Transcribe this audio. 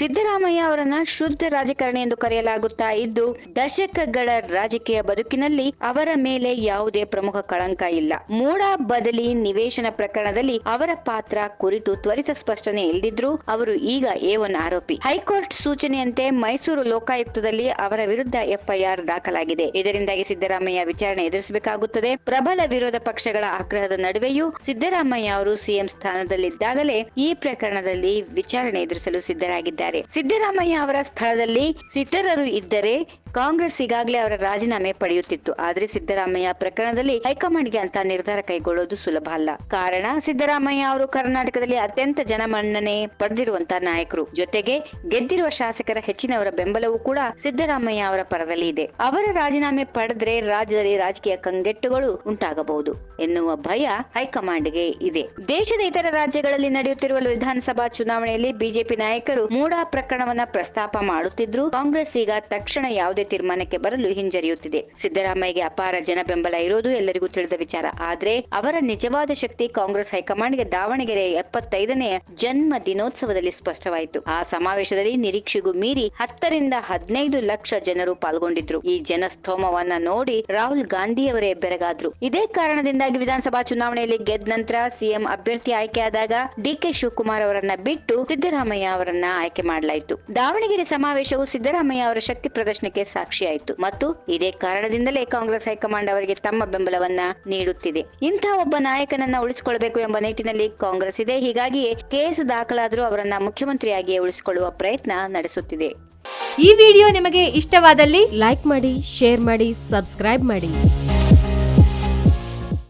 ಸಿದ್ದರಾಮಯ್ಯ ಅವರನ್ನ ಶುದ್ಧ ರಾಜಕಾರಣಿ ಎಂದು ಕರೆಯಲಾಗುತ್ತಾ ಇದ್ದು ದಶಕಗಳ ರಾಜಕೀಯ ಬದುಕಿನಲ್ಲಿ ಅವರ ಮೇಲೆ ಯಾವುದೇ ಪ್ರಮುಖ ಕಳಂಕ ಇಲ್ಲ. ಮೂಡ ಬದಲಿ ನಿವೇಶನ ಪ್ರಕರಣದಲ್ಲಿ ಅವರ ಪಾತ್ರ ಕುರಿತು ತ್ವರಿತ ಸ್ಪಷ್ಟನೆ ಇಲ್ಲದಿದ್ರು ಅವರು ಈಗ ಎ ಒನ್ ಆರೋಪಿ. ಹೈಕೋರ್ಟ್ ಸೂಚನೆಯಂತೆ ಮೈಸೂರು ಲೋಕಾಯುಕ್ತದಲ್ಲಿ ಅವರ ವಿರುದ್ಧ ಎಫ್ಐಆರ್ ದಾಖಲಾಗಿದೆ. ಇದರಿಂದಾಗಿ ಸಿದ್ದರಾಮಯ್ಯ ವಿಚಾರಣೆ ಎದುರಿಸಬೇಕಾಗುತ್ತದೆ. ಪ್ರಬಲ ವಿರೋಧ ಪಕ್ಷಗಳ ಆಗ್ರಹದ ನಡುವೆಯೂ ಸಿದ್ದರಾಮಯ್ಯ ಅವರು ಸಿಎಂ ಸ್ಥಾನದಲ್ಲಿದ್ದಾಗಲೇ ಈ ಪ್ರಕರಣದಲ್ಲಿ ವಿಚಾರಣೆ ಎದುರಿಸಲು ಸಿದ್ಧರಾಗಿದ್ದಾರೆ. ಸಿದ್ದರಾಮಯ್ಯ ಅವರ ಸ್ಥಳದಲ್ಲಿ ಸಿತರರು ಇದ್ದರೆ ಕಾಂಗ್ರೆಸ್ ಈಗಾಗಲೇ ಅವರ ರಾಜೀನಾಮೆ ಪಡೆಯುತ್ತಿತ್ತು. ಆದರೆ ಸಿದ್ದರಾಮಯ್ಯ ಪ್ರಕರಣದಲ್ಲಿ ಹೈಕಮಾಂಡ್ಗೆ ಅಂತ ನಿರ್ಧಾರ ಕೈಗೊಳ್ಳೋದು ಸುಲಭ ಅಲ್ಲ. ಕಾರಣ, ಸಿದ್ದರಾಮಯ್ಯ ಅವರು ಕರ್ನಾಟಕದಲ್ಲಿ ಅತ್ಯಂತ ಜನಮನ್ನಣೆ ಪಡೆದಿರುವಂತಹ ನಾಯಕರು. ಜೊತೆಗೆ ಗೆದ್ದಿರುವ ಶಾಸಕರ ಹೆಚ್ಚಿನವರ ಬೆಂಬಲವೂ ಕೂಡ ಸಿದ್ದರಾಮಯ್ಯ ಅವರ ಪರದಲ್ಲಿ ಇದೆ. ಅವರ ರಾಜೀನಾಮೆ ಪಡೆದ್ರೆ ರಾಜ್ಯದಲ್ಲಿ ರಾಜಕೀಯ ಕಂಗೆಟ್ಟುಗಳು ಉಂಟಾಗಬಹುದು ಎನ್ನುವ ಭಯ ಹೈಕಮಾಂಡ್ಗೆ ಇದೆ. ದೇಶದ ಇತರ ರಾಜ್ಯಗಳಲ್ಲಿ ನಡೆಯುತ್ತಿರುವ ವಿಧಾನಸಭಾ ಚುನಾವಣೆಯಲ್ಲಿ ಬಿಜೆಪಿ ನಾಯಕರು ಮೂಡಾ ಪ್ರಕರಣವನ್ನ ಪ್ರಸ್ತಾಪ ಮಾಡುತ್ತಿದ್ರು. ಕಾಂಗ್ರೆಸ್ ಈಗ ತಕ್ಷಣ ಯಾವುದೇ ತೀರ್ಮಾನಕ್ಕೆ ಬರಲು ಹಿಂಜರಿಯುತ್ತಿದೆ. ಸಿದ್ದರಾಮಯ್ಯಗೆ ಅಪಾರ ಜನ ಬೆಂಬಲ ಇರೋದು ಎಲ್ಲರಿಗೂ ತಿಳಿದ ವಿಚಾರ. ಆದ್ರೆ ಅವರ ನಿಜವಾದ ಶಕ್ತಿ ಕಾಂಗ್ರೆಸ್ ಹೈಕಮಾಂಡ್ಗೆ ದಾವಣಗೆರೆ ಎಪ್ಪತ್ತೈದನೇ ಜನ್ಮ ದಿನೋತ್ಸವದಲ್ಲಿ ಸ್ಪಷ್ಟವಾಯಿತು. ಆ ಸಮಾವೇಶದಲ್ಲಿ ನಿರೀಕ್ಷೆಗೂ ಮೀರಿ ಹತ್ತರಿಂದ ಹದಿನೈದು ಲಕ್ಷ ಜನರು ಪಾಲ್ಗೊಂಡಿದ್ರು. ಈ ಜನಸ್ತೋಮವನ್ನ ನೋಡಿ ರಾಹುಲ್ ಗಾಂಧಿಯವರೇ ಬೆರಗಾದ್ರು. ಇದೇ ಕಾರಣದಿಂದಾಗಿ ವಿಧಾನಸಭಾ ಚುನಾವಣೆಯಲ್ಲಿ ಗೆದ್ದ ನಂತರ ಸಿಎಂ ಅಭ್ಯರ್ಥಿ ಆಯ್ಕೆಯಾದಾಗ ಡಿಕೆ ಶಿವಕುಮಾರ್ ಅವರನ್ನ ಬಿಟ್ಟು ಸಿದ್ದರಾಮಯ್ಯ ಅವರನ್ನ ಆಯ್ಕೆ ಮಾಡಲಾಯಿತು. ದಾವಣಗೆರೆ ಸಮಾವೇಶವು ಸಿದ್ದರಾಮಯ್ಯ ಅವರ ಶಕ್ತಿ ಪ್ರದರ್ಶನಕ್ಕೆ ಸಾಕ್ಷಿಯಾಯಿತು ಮತ್ತು ಇದೇ ಕಾರಣದಿಂದಲೇ ಕಾಂಗ್ರೆಸ್ ಹೈಕಮಾಂಡ್ ಅವರಿಗೆ ತಮ್ಮ ಬೆಂಬಲವನ್ನ ನೀಡುತ್ತಿದೆ. ಇಂತಹ ಒಬ್ಬ ನಾಯಕನನ್ನ ಉಳಿಸಿಕೊಳ್ಳಬೇಕು ಎಂಬ ನಿಟ್ಟಿನಲ್ಲಿ ಕಾಂಗ್ರೆಸ್ ಇದೆ. ಹೀಗಾಗಿಯೇ ಕೇಸ್ ದಾಖಲಾದರೂ ಅವರನ್ನ ಮುಖ್ಯಮಂತ್ರಿಯಾಗಿಯೇ ಉಳಿಸಿಕೊಳ್ಳುವ ಪ್ರಯತ್ನ ನಡೆಸುತ್ತಿದೆ. ಈ ವಿಡಿಯೋ ನಿಮಗೆ ಇಷ್ಟವಾದಲ್ಲಿ ಲೈಕ್ ಮಾಡಿ, ಶೇರ್ ಮಾಡಿ, ಸಬ್ಸ್ಕ್ರೈಬ್ ಮಾಡಿ.